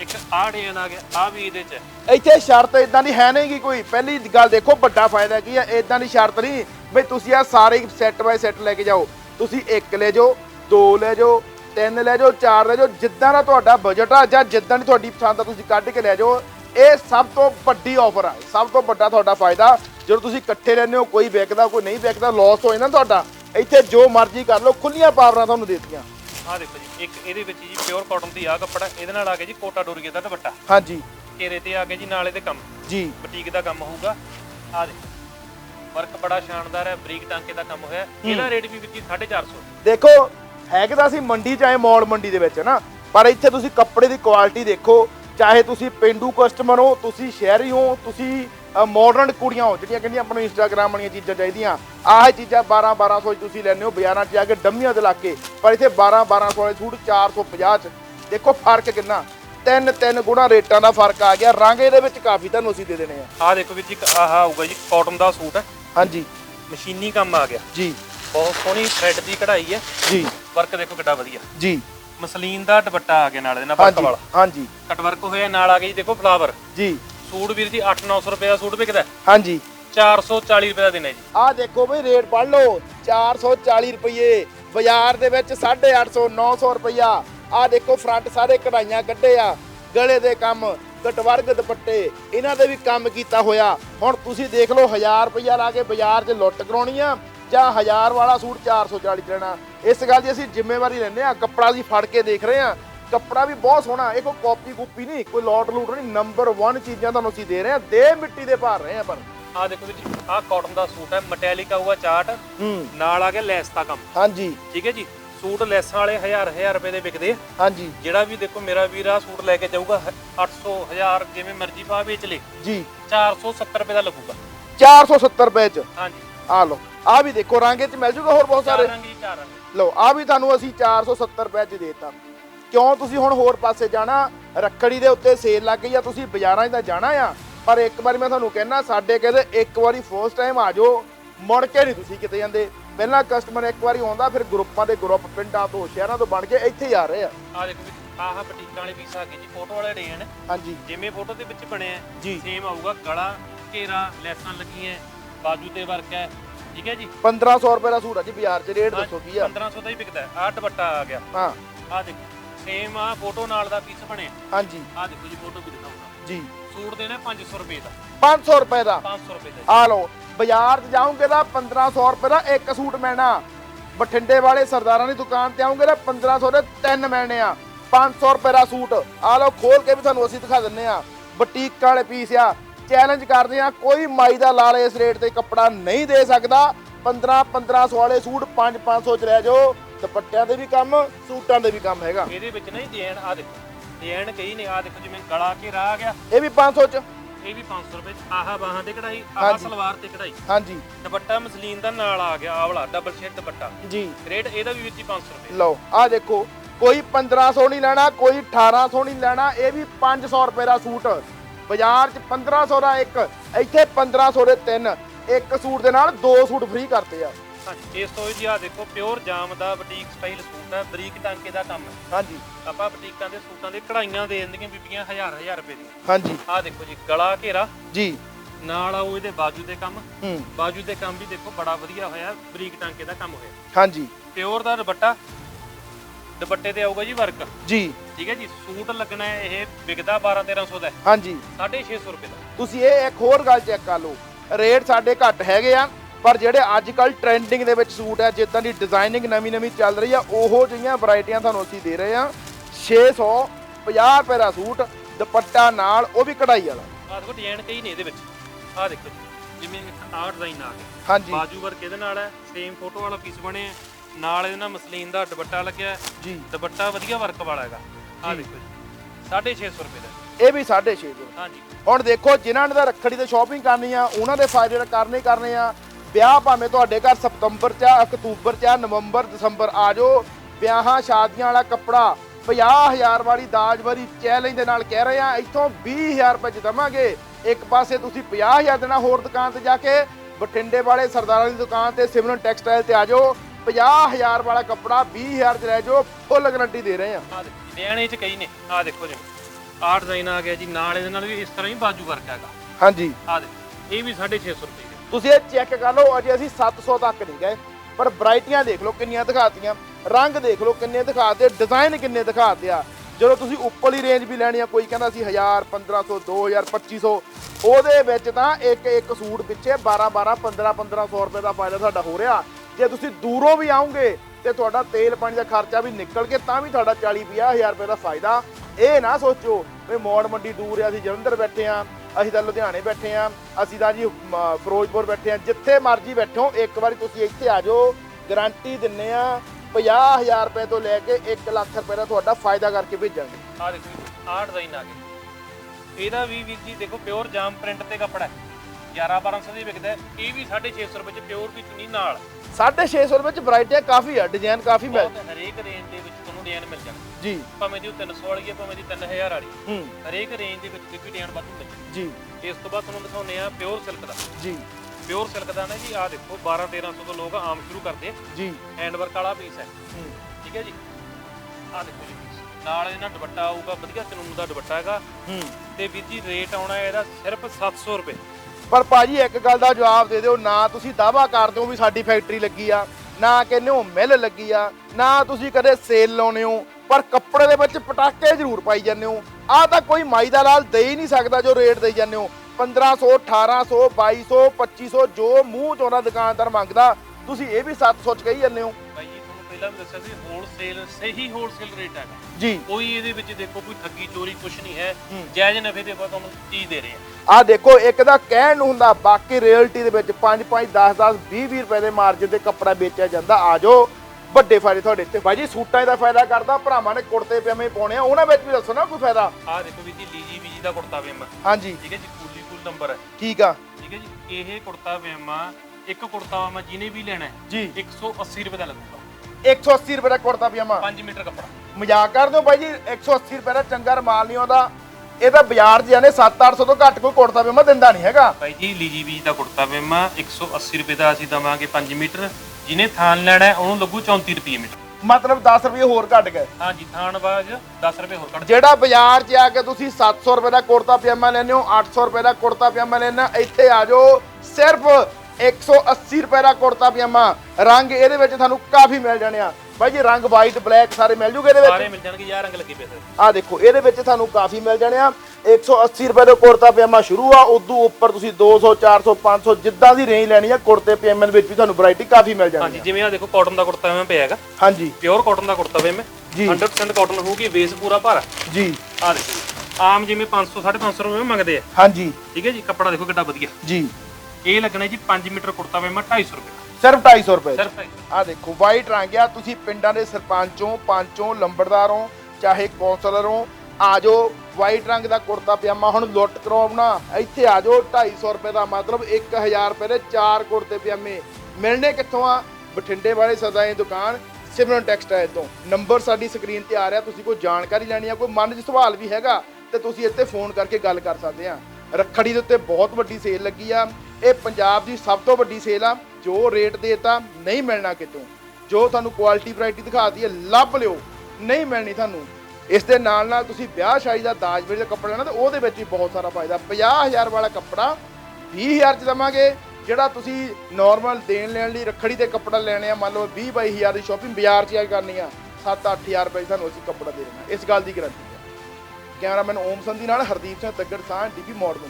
ਇੱਕ ਆਹ ਡਿਜ਼ਾਈਨ ਆ ਗਿਆ ਆਹ ਵੀ ਇਹਦੇ 'ਚ ਇੱਥੇ ਸ਼ਰਤ ਇਦਾਂ ਦੀ ਹੈ ਨਹੀਂਗੀ ਕੋਈ। ਪਹਿਲੀ ਗੱਲ ਦੇਖੋ ਵੱਡਾ ਫਾਇਦਾ ਕੀ ਆ ਇਦਾਂ ਦੀ ਸ਼ਰਤ ਨਹੀਂ ਬਈ ਤੁਸੀਂ ਆ ਸਾਰੇ ਸੈੱਟ ਬਾਈ ਸੈੱਟ ਲੈ ਕੇ ਜਾਓ। ਤੁਸੀਂ ਇੱਕ ਲੈ ਜਾਓ ਦੋ ਲੈ ਜਾਓ ਤਿੰਨ ਲੈ ਜਾਓ ਚਾਰ ਲੈ ਜਾਓ। ਜਿੱਦਾਂ ਦਾ ਤੁਹਾਡਾ ਬਜਟ ਆ ਜਾਂ ਜਿੱਦਾਂ ਦੀ ਤੁਹਾਡੀ ਪਸੰਦ ਆ ਤੁਸੀਂ ਕੱਢ ਕੇ ਲੈ ਜਾਓ। ਇਹ ਸਭ ਤੋਂ ਵੱਡੀ ਆਫਰ ਆ। ਸਭ ਤੋਂ ਵੱਡਾ ਤੁਹਾਡਾ ਫਾਇਦਾ ਜਦੋਂ ਤੁਸੀਂ ਇਕੱਠੇ ਲੈਂਦੇ ਹੋ ਕੋਈ ਵਿਕਦਾ ਕੋਈ ਨਹੀਂ ਵਿਕਦਾ ਲਾਸ ਹੋ ਜਾਂਦਾ ਤੁਹਾਡਾ ਇੱਥੇ ਜੋ ਮਰਜ਼ੀ ਕਰ ਲਓ ਖੁੱਲੀਆਂ ਪਾਵਰਾਂ ਤੁਹਾਨੂੰ ਦੇ ਦਿੱਤੀਆਂ। ਆਹ ਦੇਖੋ ਜੀ ਇੱਕ ਇਹਦੇ ਵਿੱਚ ਜੀ ਪਿਓਰ ਕਾਟਨ ਦੀ ਆ ਕੱਪੜਾ ਇਹਦੇ ਨਾਲ ਆ ਗਿਆ ਜੀ ਕੋਟਾ ਡੋਰੀਏ ਦਾ ਦੁਪੱਟਾ। ਹਾਂਜੀ। ਘੇਰੇ ਤੇ ਆ ਗਿਆ ਜੀ ਨਾਲੇ ਦੇ ਕੰਮ। ਜੀ। ਬੁਟੀਕ ਦਾ ਕੰਮ ਹੋਊਗਾ। ਆ ਦੇਖੋ ਵਰਕ ਬੜਾ ਸ਼ਾਨਦਾਰ ਹੈ ਬਰੀਕ ਟਾਂਕੇ ਦਾ ਕੰਮ ਹੋਇਆ। ਇਹਦਾ ਰੇਟ ਵੀ ਵਿੱਚ ਜੀ 450 ਦੇਖੋ ਤਾਂ ਅਸੀਂ ਮੰਡੀ ਚਾਹੇ ਮੌਲ ਮੰਡੀ ਦੇ ਵਿੱਚ ਨਾ ਪਰ ਇੱਥੇ ਤੁਸੀਂ ਕੱਪੜੇ ਦੀ ਕੁਆਲਿਟੀ ਦੇਖੋ ਚਾਹੇ ਤੁਸੀਂ ਪਿੰਡੂ ਕਸਟਮਰ ਹੋ ਤੁਸੀਂ ਸ਼ਹਿਰੀ ਹੋ ਤੁਸੀਂ ਮਾਡਰਨ ਕੁੜੀਆਂ ਹੋ ਜਿਹੜੀਆਂ ਕਹਿੰਦੀਆਂ ਆਪਾਂ ਨੂੰ ਇੰਸਟਾਗ੍ਰਾਮ ਵਾਲੀਆਂ ਚੀਜ਼ਾਂ ਚਾਹੀਦੀਆਂ। ਆਹ ਚੀਜ਼ਾਂ 12 1200 ਚ ਤੁਸੀਂ ਲੈਂਦੇ ਹੋ ਬਾਜ਼ਾਰਾਂ 'ਚ ਜਾ ਕੇ ਡੰਮੀਆਂ ਤੇ ਲਾ ਕੇ ਪਰ ਇੱਥੇ 12 1200 ਵਾਲੇ ਸੂਟ 450 ਚ। ਦੇਖੋ ਫ਼ਰਕ ਕਿੰਨਾ। ਤਿੰਨ ਤਿੰਨ ਗੁਣਾ ਰੇਟਾਂ ਦਾ ਫ਼ਰਕ ਆ ਗਿਆ। ਰੰਗ ਇਹਦੇ ਵਿੱਚ ਕਾਫੀ ਤੁਹਾਨੂੰ ਅਸੀਂ ਦੇ ਦੇਣੇ ਆ। ਆ ਦੇਖੋ ਵੀਰ ਜੀ ਇੱਕ ਆਹ ਆਊਗਾ ਜੀ ਕਾਟਨ ਦਾ ਸੂਟ। ਹੈ ਹਾਂਜੀ। ਮਸ਼ੀਨੀ ਕੰਮ ਆ ਗਿਆ। ਜੀ। ਬਹੁਤ ਸੋਹਣੀ ਥ੍ਰੈਡ ਦੀ ਕਢਾਈ ਹੈ। ਜੀ। ਵਰਕ ਦੇਖੋ ਕਿੱਡਾ ਵਧੀਆ। ਜੀ। ਮਸਲੀਨ ਦਾ ਦੁਪੱਟਾ ਆ ਗਿਆ ਨਾਲ ਇਹਦੇ ਨਾਲ ਹਾਂਜੀ ਵਾਲਾ। ਹਾਂਜੀ। ਕਟ ਵਰਕ ਹੋਇਆ ਨਾਲ ਆ ਗਿਆ ਜੀ ਦੇਖੋ ਫਲਾਵਰ ਜੀ। ਸੂਟ ਵੀਰ ਜੀ 8-900 ਰੁਪਏ ਦਾ ਸੂਟ ਵਿਕਦਾ। ਹੈ। ਹਾਂਜੀ। 440 ਰੁਪਏ ਦਾ ਦਿਨ ਹੈ ਜੀ। ਆਹ ਦੇਖੋ ਬਈ ਰੇਟ ਪੜ ਲਓ 440 ਰੁਪਏ ਬਾਜ਼ਾਰ ਦੇ ਵਿੱਚ 850 900 ਰੁਪਇਆ ਆਹ ਦੇਖੋ ਫਰੰਟ ਸਾਰੇ ਕਢਾਈਆਂ ਕੱਢੇ ਆ। ਗਲੇ ਦੇ ਕੰਮ ਕਟਵਰਗ ਦੁਪੱਟੇ ਇਹਨਾਂ ਦੇ ਵੀ ਕੰਮ ਕੀਤਾ ਹੋਇਆ। ਹੁਣ ਤੁਸੀਂ ਦੇਖ ਲਓ 1000 ਰੁਪਇਆ ਲਾ ਕੇ ਬਾਜ਼ਾਰ 'ਚ ਲੁੱਟ ਕਰਾਉਣੀ ਆ ਜਾਂ 1000 ਵਾਲਾ ਸੂਟ 440 ਚ ਲੈਣਾ। ਇਸ ਗੱਲ ਦੀ ਅਸੀਂ ਜ਼ਿੰਮੇਵਾਰੀ ਲੈਂਦੇ ਆ ਕੱਪੜਾ ਅਸੀਂ ਫੜ ਕੇ ਦੇਖ ਰਹੇ ਆ ਕੱਪੜਾ ਵੀ ਬਹੁਤ ਸੋਹਣਾ ਇਹ ਕੋਈ ਕਾਪੀ ਕੂਪੀ ਨਹੀਂ ਕੋਈ ਲੋਟ ਲੂਟ ਨਹੀਂ ਨੰਬਰ 1 ਚੀਜ਼ਾਂ ਤੁਹਾਨੂੰ ਅਸੀਂ ਦੇ ਰਹੇ ਆ ਦੇ ਮਿੱਟੀ ਦੇ ਭਾਰ ਰਹੇ ਆ ਪਰ ਆ ਦੇਖੋ ਜੀ ਆਹ ਕਾਟਨ ਦਾ ਸੂਟ ਹੈ ਮਟੈਲਿਕ ਆਊਗਾ ਚਾਰਟ ਹੂੰ। ਨਾਲ ਆ ਗਿਆ ਲੈਸ ਦਾ ਕੰਮ। ਹਾਂਜੀ। ਠੀਕ ਹੈ ਜੀ ਸੂਟ ਲੈਸਾਂ ਵਾਲੇ 1000 1000 ਰੁਪਏ ਦੇ ਵਿਕਦੇ ਆ। ਹਾਂਜੀ। ਜਿਹੜਾ ਵੀ ਦੇਖੋ ਮੇਰਾ ਵੀਰ ਆ ਸੂਟ ਲੈ ਕੇ ਜਾਊਗਾ 800 1000 ਜਿਵੇਂ ਮਰਜ਼ੀ ਪਾ ਵੇਚ ਲੇ। ਜੀ। 470 ਰੁਪਏ ਦਾ ਲੱਗੂਗਾ। 470 ਰੁਪਏ ਚ। ਹਾਂਜੀ। ਆ ਲਓ ਆ ਵੀ ਦੇਖੋ ਰੰਗ ਚ ਮਿਲ ਜੂਗਾ ਹੋਰ ਬਹੁਤ ਸਾਰੇ? ਰੰਗ ਚਾਰ ਰੰਗ। ਲਓ ਆ ਵੀ ਤੁਹਾਨੂੰ ਅਸੀਂ 470 ਰੁਪਏ ਚ ਦੇਤਾ। ਕਿਉਂ ਤੁਸੀਂ ਹੁਣ ਹੋਰ ਪਾਸੇ ਜਾਣਾ? ਰੱਖੜੀ ਦੇ ਉੱਤੇ ਸੇਲ ਲੱਗ ਗਈ ਆ ਤੁਸੀਂ ਬਾਜ਼ਾਰਾਂ 'ਚ ਤਾਂ ਜਾਣਾ ਆ। ਪਰ ਇੱਕ ਵਾਰੀ ਮੈਂ ਤੁਹਾਨੂੰ ਕਹਿਣਾ ਸਾਡੇ ਕਹਿੰਦੇ ਇੱਕ ਵਾਰੀ ਫਸਟ ਟਾਈਮ ਆ ਜਾਓ ਮੁੜ ਕੇ ਨਹੀਂ ਤੁਸੀਂ ਕਿਤੇ ਜਾਂਦੇ। ਪਹਿਲਾਂ ਕਸਟਮਰ ਇੱਕ ਵਾਰੀ ਆਉਂਦਾ ਫਿਰ ਗਰੁੱਪਾਂ ਦੇ ਗਰੁੱਪ ਪਿੰਡਾਂ ਤੋਂ ਸ਼ਹਿਰਾਂ ਤੋਂ ਬਣ ਕੇ ਇੱਥੇ ਹੀ ਆ ਰਹੇ ਆ। ਆ ਦੇਖੋ ਵੀ ਆਹ ਬਟੀਕਾਂ ਵਾਲੇ ਪੀਸ ਆ ਗਏ ਜੀ ਫੋਟੋ ਵਾਲੇ ਡਿਜ਼ਾਈਨ ਹਾਂਜੀ। ਜਿਵੇਂ ਫੋਟੋ ਦੇ ਵਿੱਚ ਬਣਿਆ ਜੀ। ਸੇਮ ਆਊਗਾ ਗਲਾ ਘੇਰਾ ਲੈਸਾਂ ਲੱਗੀਆਂ ਬਾਜੂ ਤੇ ਵਰਕ ਹੈ। ਠੀਕ ਹੈ ਜੀ। 1500 ਰੁਪਏ ਦਾ ਸੂਟ ਆ ਜੀ ਬਾਜ਼ਾਰ 'ਚ ਰੇਟ ਦੱਸੋ ਕੀ ਆ। 1500 ਦਾ ਹੀ ਵਿਕਦਾ ਹੈ। ਆਹ ਦੁਪੱਟਾ ਆ ਗਿਆ। ਹਾਂ। ਆਹ ਦੇਖੋ ਸੇਮ ਆ ਫੋਟੋ ਨਾਲ ਦਾ ਪੀਸ ਬਣਿਆ ਹਾਂਜੀ। ਆਹ ਦੇਖੋ ਜੀ ਫੋਟੋ ਵੀ ਦਿਖਾਉਂਦਾ। ਜੀ। ਸੂਟ ਦੇਣਾ 500 ਰੁਪਏ ਦਾ। 500 ਰੁਪਏ ਦਾ। 500 ਰੁਪਏ ਦਾ ਆ ਲਓ ਬਾਜ਼ਾਰ 'ਚ ਜਾਓਗੇ ਤਾਂ 1500 ਰੁਪਏ ਦਾ ਇੱਕ ਸੂਟ ਮਿਲਣਾ। ਬਠਿੰਡੇ ਵਾਲੇ ਸਰਦਾਰਾਂ ਦੀ ਦੁਕਾਨ ਤੇ ਆਉਂਗੇ ਤਾਂ 1500 ਦੇ ਤਿੰਨ ਮਿਲਣੇ ਆ। 500 ਰੁਪਏ ਦਾ ਸੂਟ। ਆ ਲਓ ਖੋਲ ਕੇ ਵੀ ਤੁਹਾਨੂੰ ਅਸੀਂ ਦਿਖਾ ਦਿੰਨੇ ਆ। ਬੁਟੀਕ ਵਾਲੇ ਪੀਸ ਆ। ਚੈਲੰਜ ਕਰਦੇ ਆ ਕੋਈ ਮਾਈ ਦਾ ਲਾਲ ਇਸ ਰੇਟ ਤੇ ਕੱਪੜਾ ਨਹੀਂ ਦੇ ਸਕਦਾ। 15 1500 ਵਾਲੇ ਸੂਟ 5 500 ਚ ਲੈ ਜਾਓ। ਦੁਪੱਟਿਆਂ ਦੇ ਵੀ ਕੰਮ ਸੂਟਾਂ ਦੇ ਵੀ ਕੰਮ ਹੈਗਾ। ਇਹਦੇ ਵਿੱਚ ਨਹੀਂ ਡਿਜ਼ਾਈਨ ਆ ਦੇਖੋ। ਡਿਜ਼ਾਈਨ ਕਈ ਨੇ ਆ ਦੇਖੋ ਜਿਵੇਂ ਗਲਾ ਘੇਰਾ ਆ ਗਿਆ। ਇਹ ਵੀ 500 ਚ। ਇਹ ਵੀ 500 ਰੁਪਏ ਚ। ਆਹ ਬਾਹਾਂ ਤੇ ਕਢਾਈ ਆਹ ਹਾਂਜੀ। ਸਲਵਾਰ ਤੇ ਕਢਾਈ। ਹਾਂਜੀ। ਦੁਪੱਟਾ ਮਸਲੀਨ ਦਾ ਨਾਲ ਆ ਗਿਆ ਆਹ ਵਾਲਾ ਡਬਲ ਸ਼ੇਡ ਦੁਪੱਟਾ। ਜੀ। ਰੇਟ ਇਹਦਾ ਵੀ ਵਿੱਚ ਹੀ 500 ਰੁਪਏ। ਲਓ ਆ ਦੇਖੋ। ਕੋਈ 1500 ਨਹੀਂ ਲੈਣਾ ਕੋਈ 1800 ਨਹੀਂ ਲੈਣਾ। ਇਹ ਵੀ 500 ਰੁਪਏ ਦਾ ਸੂਟ। ਬਾਜ਼ਾਰ 'ਚ 1500 ਦਾ ਇੱਕ ਇੱਥੇ 1500 ਦੇ ਤਿੰਨ। ਇੱਕ ਸੂਟ ਦੇ ਨਾਲ ਦੋ ਸੂਟ ਫ੍ਰੀ ਕਰਤੇ ਆ। ਇਸ ਤੋਂ ਜੀ ਆ ਦੇਖੋ ਪਿਓਰ ਜਾਮ ਦਾ ਬੁਟੀਕ ਸਟਾਈਲ ਸੂਟ ਹੈ ਬਰੀਕ ਟਾਂਕੇ ਦਾ ਕੰਮ ਹੈ ਹਾਂਜੀ। ਆਪਾਂ ਬੁਟੀਕਾਂ ਦੇ ਸੂਟਾਂ ਦੇ ਕਢਾਈਆਂ ਦੇ ਦਿੰਦੀਆਂ ਬੀਬੀਆਂ ਹਜ਼ਾਰ ਹਜ਼ਾਰ ਰੁਪਏ ਦੀਆਂ। ਹਾਂਜੀ। ਆ ਦੇਖੋ ਜੀ ਗਲਾ ਘੇਰਾ। ਜੀ। ਨਾਲ ਆਓ ਇਹਦੇ ਬਾਜੂ ਦੇ ਕੰਮ। ਹੂੰ। ਬਾਜੂ ਦੇ ਕੰਮ ਵੀ ਦੇਖੋ ਬੜਾ ਵਧੀਆ ਹੋਇਆ ਬਰੀਕ ਟਾਂਕੇ ਦਾ ਕੰਮ ਹੋਇਆ। ਹਾਂਜੀ। ਪਿਓਰ ਦਾ ਦੁਪੱਟਾ ਦੁਪੱਟੇ ਤੇ ਆਊਗਾ ਜੀ ਵਰਕ? ਜੀ। ਠੀਕ ਹੈ ਜੀ ਸੂਟ ਲੱਗਣਾ ਹੈ ਇਹ ਵਿਕਦਾ 12 1300 ਦਾ ਹੈ, ਹਾਂਜੀ। 650 ਰੁਪਏ ਦਾ। ਤੁਸੀਂ ਇਹ ਇੱਕ ਹੋਰ ਗੱਲ ਚੈੱਕ ਕਰ ਲਓ। ਰੇਟ ਸਾਡੇ ਘੱਟ ਹੈਗੇ ਆ ਪਰ ਜਿਹੜੇ ਅੱਜ ਕੱਲ ਟ੍ਰੈਂਡਿੰਗ ਦੇ ਵਿੱਚ ਸੂਟ ਆ ਜਿੱਦਾਂ ਦੀ ਡਿਜ਼ਾਈਨਿੰਗ ਨਵੀਂ ਨਵੀਂ ਚੱਲ ਰਹੀ ਆ ਉਹੋ ਜਿਹੀਆਂ ਵੈਰਾਈਟੀਆਂ ਤੁਹਾਨੂੰ ਅਸੀਂ ਦੇ ਰਹੇ ਆ। 650 ਰੁਪਏ ਦਾ ਸੂਟ ਦੁਪੱਟਾ ਨਾਲ ਉਹ ਵੀ ਕਢਾਈ ਵਾਲਾ। ਆਹ ਦੇਖੋ ਡਿਜ਼ਾਈਨ ਕਈ ਨੇ ਇਹਦੇ ਵਿੱਚ। ਆਹ ਦੇਖੋ ਜੀ ਜਿਵੇਂ ਇੱਕ ਆਹ ਡਿਜ਼ਾਈਨ ਆ ਗਿਆ ਹਾਂਜੀ। ਬਾਜੂ ਵਰਕ ਇਹਦੇ ਨਾਲ ਹੈ ਸੇਮ ਫੋਟੋ ਵਾਲਾ ਪੀਸ ਬਣਿਆ ਹੈ। ਨਾਲ ਇਹਦੇ ਨਾਲ ਮਸਲੀਨ ਦਾ ਦੁਪੱਟਾ ਲੱਗਿਆ ਹੈ। ਜੀ। ਦੁਪੱਟਾ ਵਧੀਆ ਵਰਕ ਵਾਲਾ ਹੈਗਾ। ਜੀ। ਦੇਖੋ ਜੀ 650 ਰੁਪਏ ਦਾ। ਇਹ ਵੀ 6.5 ਦੇ ਹਾਂਜੀ। ਹੁਣ ਦੇਖੋ ਜਿਨ੍ਹਾਂ ਨੇ ਤਾਂ ਰੱਖੜੀ ਤੇ ਸ਼ਾਪਿੰਗ ਕਰਨੀ ਆ ਉਹਨਾਂ ਦੇ ਫਾਇਦੇ ਤਾਂ ਕਰਨੇ ਹੀ ਕਰਨੇ ਆ। ਵਿਆਹ ਭਾਵੇਂ ਤੁਹਾਡੇ ਘਰ ਸਤੰਬਰ ਚ ਆ ਅਕਤੂਬਰ ਚ ਆ ਨਵੰਬਰ ਦਸੰਬਰ ਆ ਜਾਓ। ਵਿਆਹਾਂ ਸ਼ਾਦੀਆਂ ਵਾਲਾ ਕੱਪੜਾ 50000 ਵਾਲੀ ਦਾਜ ਵਾਲੀ ਚੈਲੰਜ ਦੇ ਨਾਲ ਕਹਿ ਰਹੇ ਆ ਇੱਥੋਂ 20000 ਰੁਪਏ ਚ ਦਵਾਂਗੇ। ਇੱਕ ਪਾਸੇ ਤੁਸੀਂ 50000 ਦੇਣਾ ਹੋਰ ਦੁਕਾਨ ਤੇ ਜਾ ਕੇ ਬਠਿੰਡੇ ਵਾਲੇ ਸਰਦਾਰਾਂ ਦੀ ਦੁਕਾਨ ਤੇ ਸਿਮਰਨ ਟੈਕਸਟਾਈਲ ਤੇ ਆ ਜਾਓ। 50000 ਵਾਲਾ ਕੱਪੜਾ 20000 ਚ ਲੈ ਜਾਓ ਫੁੱਲ ਗਾਰੰਟੀ ਦੇ ਰਹੇ ਆ। ਦੇਖੋ ਇਹ ਚ ਕਈ ਨੇ। ਆਹ ਦੇਖੋ ਜੀ। ਆਹ ਡਿਜ਼ਾਈਨ ਆ ਗਿਆ ਜੀ ਨਾਲ ਇਹਦੇ ਨਾਲ ਵੀ ਇਸ ਤਰ੍ਹਾਂ ਹੀ ਬਾਜੂ ਵਰਕ ਹੈਗਾ। ਹਾਂਜੀ। ਆਹ ਦੇਖੋ ਇਹ ਵੀ 650 ਰੁਪਏ ਦਾ ਤੁਸੀਂ ਇਹ ਚੈੱਕ ਕਰ ਲਓ ਅਜੇ ਅਸੀਂ 700 ਤੱਕ ਨਹੀਂ ਗਏ ਪਰ ਵੈਰਾਈਟੀਆਂ ਦੇਖ ਲਓ ਕਿੰਨੀਆਂ ਦਿਖਾਤੀਆਂ। ਰੰਗ ਦੇਖ ਲਓ ਕਿੰਨੇ ਦਿਖਾਤੇ ਡਿਜ਼ਾਈਨ ਕਿੰਨੇ ਦਿਖਾਤੇ ਆ। ਜਦੋਂ ਤੁਸੀਂ ਉੱਪਰਲੀ ਰੇਂਜ ਵੀ ਲੈਣੀ ਆ ਕੋਈ ਕਹਿੰਦਾ ਸੀ 1000 1500 2000 2500 ਉਹਦੇ ਵਿੱਚ ਤਾਂ ਇੱਕ ਇੱਕ ਸੂਟ ਪਿੱਛੇ 12 12 15 1500 ਰੁਪਏ ਦਾ ਫਾਇਦਾ ਤੁਹਾਡਾ ਹੋ ਰਿਹਾ। ਜੇ ਤੁਸੀਂ ਦੂਰੋਂ ਵੀ ਆਉਂਗੇ ਤੇ ਤੁਹਾਡਾ ਤੇਲ ਪਾਣੀ ਦਾ ਖਰਚਾ ਵੀ ਨਿਕਲ ਕੇ ਤਾਂ ਵੀ ਤੁਹਾਡਾ 40 ਹਜ਼ਾਰ ਰੁਪਏ ਦਾ ਫਾਇਦਾ। ਇਹ ਨਾ ਸੋਚੋ ਵੀ ਮੌੜ ਮੰਡੀ ਦੂਰ ਆ, ਅਸੀਂ ਜਲੰਧਰ ਬੈਠੇ ਆ, ਅਸੀਂ ਤਾਂ ਲੁਧਿਆਣੇ ਬੈਠੇ ਆ, ਅਸੀਂ ਤਾਂ ਜੀ ਫਿਰੋਜ਼ਪੁਰ ਬੈਠੇ ਆ, ਜਿੱਥੇ ਮਰਜ਼ੀ ਬੈਠੋ, ਇੱਕ ਵਾਰੀ ਤੁਸੀਂ ਇੱਥੇ ਆ ਜਾਓ ਗਾਰੰਟੀ ਦਿੰਨੇ ਆ 50000 ਰੁਪਏ ਤੋਂ ਲੈ ਕੇ 1 ਲੱਖ ਰੁਪਏ ਦਾ ਤੁਹਾਡਾ ਫਾਇਦਾ ਕਰਕੇ ਭੇਜਾਂਗੇ। ਆਹ ਦੇਖੋ ਆਹ ਡਿਜ਼ਾਈਨ ਆ ਗਏ ਇਹਦਾ ਵੀ ਵੀਰ ਜੀ ਦੇਖੋ ਪਿਓਰ ਜਾਮ ਪ੍ਰਿੰਟ ਤੇ ਕੱਪੜਾ ਹੈ। 11 1200 ਦੀ ਵਿਕਦਾ ਹੈ। ਇਹ ਵੀ 650 ਰੁਪਏ ਚ ਪਿਓਰ ਦੀ ਚੁੰਨੀ ਨਾਲ। 650 ਰੁਪਏ ਚ ਵੈਰਾਈਟੀਆਂ ਕਾਫੀ ਆ ਡਿਜ਼ਾਈਨ ਕਾਫੀ ਮਿਲ ਬਹੁਤ ਹਰੇਕ ਰੇਂਜ ਦੇ ਵਿੱਚ ਤੁਹਾਨੂੰ ਡਿਜ਼ਾਈਨ ਮਿਲ ਜਾਣਗੇ। ਜੀ। ਭਾਵੇਂ ਦੀ ਉਹ 300 ਵਾਲੀ ਹੈ ਭਾਵੇਂ ਦੀ 3000 ਵਾਲੀ। ਹੂੰ। ਹਰੇਕ ਰੇਂਜ ਦੇ ਵਿੱਚ ਵੀ ਡਿਜ਼ਾਈਨ ਵਾਧੂ ਮਿਲ ਜਾਣਗੇ ਜੀ। ਇਸ ਤੋਂ ਬਾਅਦ ਤੁਹਾਨੂੰ ਦਿਖਾਉਂਦੇ ਆ ਪਿਓਰ ਸਿਲਕ ਦਾ। ਜੀ। ਪਿਓਰ ਸਿਲਕ ਦਾ ਨਾ ਜੀ ਆਹ ਦੇਖੋ 12 1300 ਤੋਂ ਲੋਕ ਆਮ ਸ਼ੁਰੂ ਕਰਦੇ ਜੀ। ਹੈਂਡ ਵਰਕ ਵਾਲਾ ਪੀਸ ਹੈ। ਹੂੰ। ਠੀਕ ਹੈ ਜੀ। ਆਹ ਦੇਖੋ ਜੀ। piece। ਨਾਲ ਇਹਨਾਂ ਦੁਪੱਟਾ ਆਊਗਾ ਵਧੀਆ ਚਨੂਨ ਦਾ ਦੁਪੱਟਾ ਹੈਗਾ। ਹੂੰ। ਤੇ ਵੀਰ ਜੀ ਰੇਟ ਆਉਣਾ ਹੈ ਇਹਦਾ ਸਿਰਫ 700 ਰੁਪਏ। ਪਰ ਭਾਜੀ ਇੱਕ ਗੱਲ ਦਾ ਜਵਾਬ ਦੇ ਦਿਓ, ਨਾ ਤੁਸੀਂ ਦਾਵਾ ਕਰਦੇ ਹੋ ਵੀ ਸਾਡੀ ਫੈਕਟਰੀ ਲੱਗੀ ਆ, ਨਾ ਕਹਿੰਦੇ ਹੋ ਮਿਲ ਲੱਗੀ ਆ, ਨਾ ਤੁਸੀਂ ਕਦੇ ਸੇਲ ਲਾਉਨੇ ਹੋ, ਪਰ ਕੱਪੜੇ ਦੇ ਵਿੱਚ ਪਟਾਕੇ ਜ਼ਰੂਰ ਪਾਈ ਜਾਂਦੇ ਹੋ। ਆ ਤਾਂ ਕੋਈ ਮਾਈ ਦਾ ਲਾਲ ਦੇ ਹੀ ਨਹੀਂ ਸਕਦਾ ਜੋ ਰੇਟ ਦੇਈ ਜਾਂਦੇ ਹੋ। 1500 1800 2200 2500 ਜੋ ਮੂੰਹ ਚੋਂ ਦਾ ਦੁਕਾਨਦਾਰ ਮੰਗਦਾ, ਤੁਸੀਂ ਇਹ ਵੀ 700 ਚ ਕਹੀ ਜਾਂਦੇ ਹੋ। ਭਾਈ ਪਹਿਲਾਂ ਵੀ ਦੱਸਿਆ ਸੀ ਹੋਲਸੇਲ ਸਹੀ ਹੋਲਸੇਲ ਰੇਟ ਹੈਗਾ। ਜੀ। ਕੋਈ ਇਹਦੇ ਵਿੱਚ ਦੇਖੋ ਕੋਈ ਠੱਗੀ ਚੋਰੀ ਕੁਝ ਨਹੀਂ ਹੈ। ਜਾਇਜ਼ ਨਫੇ ਦੇ ਆਪਾਂ ਤੁਹਾਨੂੰ ਚੀਜ਼ ਦੇ ਰਹੇ ਹਾਂ। ਆ ਦੇਖੋ ਇੱਕ ਦਾ ਕਹਿਣ ਨੂੰ ਹੁੰਦਾ ਬਾਕੀ ਰਿਐਲਿਟੀ ਦੇ ਵਿੱਚ 5 5 10 10 20 20 ਰੁਪਏ ਦੇ ਮਾਰਜਨ ਤੇ ਕੱਪੜਾ ਵੇਚਿਆ ਜਾਂਦਾ। ਆ ਜਾਓ ਵੱਡੇ ਫਾਇਦੇ ਤੁਹਾਡੇ ਇੱਥੇ ਭਾਜੀ ਸੂਟਾਂ ਦਾ ਫਾਇਦਾ ਕਰਦਾ ਭਰਾਵਾਂ ਨੇ ਕੁੜਤੇ ਪਜਾਮੇ ਪਾਉਣੇ ਆ ਉਹਨਾਂ ਵਿੱਚ ਵੀ ਦੱਸੋ ਨਾ ਕੋਈ ਫਾਇਦਾ। ਆਹ ਦੇਖੋ ਵੀਰ ਜੀ ਲੀਜੀ ਬੀਜੀ ਦਾ ਕੁੜਤਾ ਪਜਾਮਾ। ਹਾਂਜੀ। ਠੀਕ ਹੈ ਜੀ ਕੂਲੀ ਕੂਲ ਨੰਬਰ ਹੈ ਠੀਕ ਆ। ਠੀਕ ਹੈ ਜੀ ਇਹ ਕੁੜਤਾ ਪਜਾਮਾ ਇੱਕ ਕੁੜਤਾ ਪਜਾਮਾ ਜਿਹਨੇ ਵੀ ਲੈਣਾ ਹੈ ਜੀ। 180 ਰੁਪਏ ਦਾ ਲੱਗੂਗਾ। 180 ਰੁਪਏ ਦਾ ਕੁੜਤਾ ਪਜਾਮਾ। 5 ਮੀਟਰ ਕੱਪੜਾ। ਮਜ਼ਾਕ ਕਰਦੇ ਹੋ ਭਾਈ ਜੀ 180 ਰੁਪਏ ਦਾ ਚੰਗਾ ਰਮਾਲ ਨਹੀਂ ਆਉਂਦਾ। ਇਹ ਤਾਂ ਬਾਜ਼ਾਰ 'ਚ ਜਾਣੇ 7-800 ਤੋਂ ਘੱਟ ਕੋਈ ਕੁੜਤਾ ਪਜਾਮਾ ਦਿੰਦਾ ਨਹੀਂ ਹੈਗਾ। ਭਾਈ ਜੀ ਲੀਜੀ ਬੀਜ ਦਾ ਕੁੜਤਾ ਪਜਾਮਾ 180 ਰੁਪਏ ਦਾ ਅਸੀਂ ਦਵਾਂਗੇ 5 ਮੀਟਰ। ਜਿਹਨੇ ਥਾਨ ਲੈਣਾ ਹੈ, ਉਹਨੂੰ ਲੱਗੂ 34 ਰੁਪਏ ਮੀਟਰ। ਮਤਲਬ 10 ਰੁਪਏ ਹੋਰ ਘੱਟ ਗਏ। ਹਾਂਜੀ ਥਾਨ ਬਾਜ 10 ਰੁਪਏ ਹੋਰ ਕੱਢ ਜਿਹੜਾ ਬਾਜ਼ਾਰ 'ਚ ਆ ਕੇ ਤੁਸੀਂ 700 ਰੁਪਏ ਦਾ ਕੁੜਤਾ ਪਜਾਮਾ ਲੈਂਦੇ ਹੋ 800 ਰੁਪਏ ਦਾ ਕੁੜਤਾ ਪਜਾਮਾ ਲੈਣਾ ਇੱਥੇ ਆ ਜਾਓ ਸਿਰਫ 180 ਰੁਪਏ ਦਾ ਕੁੜਤਾ ਪਜਾਮਾ। ਰੰਗ ਇਹਦੇ ਵਿੱਚ ਤੁਹਾਨੂੰ ਕਾਫੀ ਮਿਲ ਜਾਣੇ ਆ। ਬਾਈ ਜੀ ਰੰਗ ਵਾਈਟ ਬਲੈਕ ਸਾਰੇ ਮਿਲ ਜੂਗੇ ਇਹਦੇ ਵਿੱਚ? ਸਾਰੇ ਮਿਲ ਜਾਣਗੇ ਯਾਰ ਰੰਗ ਲੱਗੇ ਪਏ ਸਰ। ਆ ਦੇਖੋ ਇਹਦੇ ਵਿੱਚ ਤੁਹਾਨੂੰ ਕਾਫੀ ਮਿਲ ਜਾਣੇ ਆ। 180 ਰੁਪਏ ਦਾ ਕੁੜਤਾ ਪਜਾਮਾ ਸ਼ੁਰੂ ਆ ਉਦੋਂ ਉੱਪਰ ਤੁਸੀਂ 200 400 500 ਜਿੱਦਾਂ ਦੀ ਰੇਂਜ ਲੈਣੀ ਆ ਕੁੜਤੇ ਪਜਾਮੇ ਦੇ ਵਿੱਚ ਵੀ ਤੁਹਾਨੂੰ ਵੈਰਾਈਟੀ ਕਾਫੀ ਮਿਲ ਜਾਣੀ ਹਾਂਜੀ ਜਿਵੇਂ ਆ ਦੇਖੋ ਕਾਟਨ ਦਾ ਕੁੜਤਾ ਪਜਾਮਾ ਪਿਆ ਹੈਗਾ। ਹਾਂਜੀ। ਪਿਓਰ ਕਾਟਨ ਦਾ ਕੁੜਤਾ ਪਜਾਮਾ। ਜੀ। 100% ਕਾਟਨ ਹੋਊਗੀ ਬੇਸ ਪੂਰਾ ਭਾਰਾ। ਜੀ। ਆ ਦੇਖੋ ਆਮ ਜਿਵੇਂ 500 550 ਰੁਪਏ ਮੰਗਦੇ ਆ। ਹਾਂਜੀ। ਠੀਕ ਹੈ ਜੀ ਕੱਪੜਾ ਦੇਖੋ ਕਿੱਡਾ ਵਧੀਆ। ਜੀ। ਇਹ ਲੱਗਣਾ ਜੀ 5 ਮੀਟਰ ਕੁੜਤਾ ਪਜਾਮਾ 250 ਰੁਪਏ ਦਾ। ਸਿਰਫ 250 ਰੁਪਏ ਸਿਰਫ 250 ਆ ਦੇਖੋ ਵਾਈਟ ਰੰਗ ਆ ਤੁਸੀਂ ਪਿੰਡਾਂ ਦੇ ਸਰਪੰਚੋਂ ਪੰਚੋਂ ਲੰਬੜਦਾਰੋਂ ਚਾਹੇ ਕੌਂਸਲਰੋਂ ਆ ਜਾਓ ਵਾਈਟ ਰੰਗ ਦਾ ਕੁੜਤਾ ਪਜਾਮਾ ਹੁਣ ਲੁੱਟ ਕਰਾਉਣਾ ਇੱਥੇ ਆ ਜਾਓ 250 ਰੁਪਏ ਦਾ ਮਤਲਬ 1000 ਰੁਪਏ ਦੇ ਚਾਰ ਕੁੜਤੇ ਪਜਾਮੇ। ਮਿਲਣੇ ਕਿੱਥੋਂ ਆ? ਬਠਿੰਡੇ ਵਾਲੇ ਸਦਾਈ ਦੁਕਾਨ ਸਿਮਰਨ ਟੈਕਸਟਾਈਲ ਤੋਂ। ਨੰਬਰ ਸਾਡੀ ਸਕਰੀਨ ਤੇ ਆ ਰਿਹਾ ਤੁਸੀਂ ਕੋਈ ਜਾਣਕਾਰੀ ਲੈਣੀ ਆ ਕੋਈ ਮਨ 'ਚ ਸਵਾਲ ਵੀ ਹੈਗਾ ਤੇ ਤੁਸੀਂ ਇੱਥੇ ਫੋਨ ਕਰਕੇ ਗੱਲ ਕਰ ਸਕਦੇ ਆ। ਰੱਖੜੀ ਦੇ ਉੱਤੇ ਬਹੁਤ ਵੱਡੀ ਸੇਲ ਲੱਗੀ ਆ। ਇਹ ਪੰਜਾਬ ਦੀ ਸਭ ਤੋਂ ਵੱਡੀ ਸੇਲ ਆ, ਜੋ ਰੇਟ ਦੇਤਾ ਨਹੀਂ ਮਿਲਣਾ ਕਿਤੋਂ। ਜੋ ਤੁਹਾਨੂੰ ਕੁਆਲਿਟੀ ਵੈਰਾਈਟੀ ਦਿਖਾਤੀ ਹੈ, ਲੱਭ ਲਿਓ। ਨਹੀਂ ਮਿਲਣੀ ਤੁਹਾਨੂੰ। ਇਸ ਦੇ ਨਾਲ ਨਾਲ ਤੁਸੀਂ ਵਿਆਹ ਸ਼ਾਦੀ ਦਾ ਦਾਜ ਵੇਲੇ ਦਾ ਕੱਪੜਾ ਲੈਣਾ ਤਾਂ ਉਹਦੇ ਵਿੱਚ ਵੀ ਬਹੁਤ ਸਾਰਾ ਫਾਇਦਾ। 50000 ਵਾਲਾ ਕੱਪੜਾ 20000 ਚ ਦਵਾਂਗੇ, ਜਿਹੜਾ ਤੁਸੀਂ ਨਾਰਮਲ ਦੇਣ ਲੈਣ ਲਈ ਰੱਖੜੀ ਤੇ ਕੱਪੜਾ ਲੈਣੇ ਆ, ਮੰਨ ਲਓ 20 22000 ਦੀ ਸ਼ਾਪਿੰਗ ਬਾਜ਼ਾਰ 'ਚ ਆ ਕਰਨੀ ਆ 7-8000 ਰੁਪਏ 'ਚ ਤੁਹਾਨੂੰ ਅਸੀਂ ਕੱਪੜਾ ਦੇ ਦੇਣਾ। ਇਸ ਗੱਲ ਦੀ ਗਾਰੰਟੀ ਹੈ ਕੈਮਰਾਮੈਨ ਓਮ ਸੰਧੀ ਨਾਲ ਹਰਦੀਪ ਸਿੰਘ ਤੱਗੜ ਸਾਹ ਡੀਪੀ ਮੋਡਲ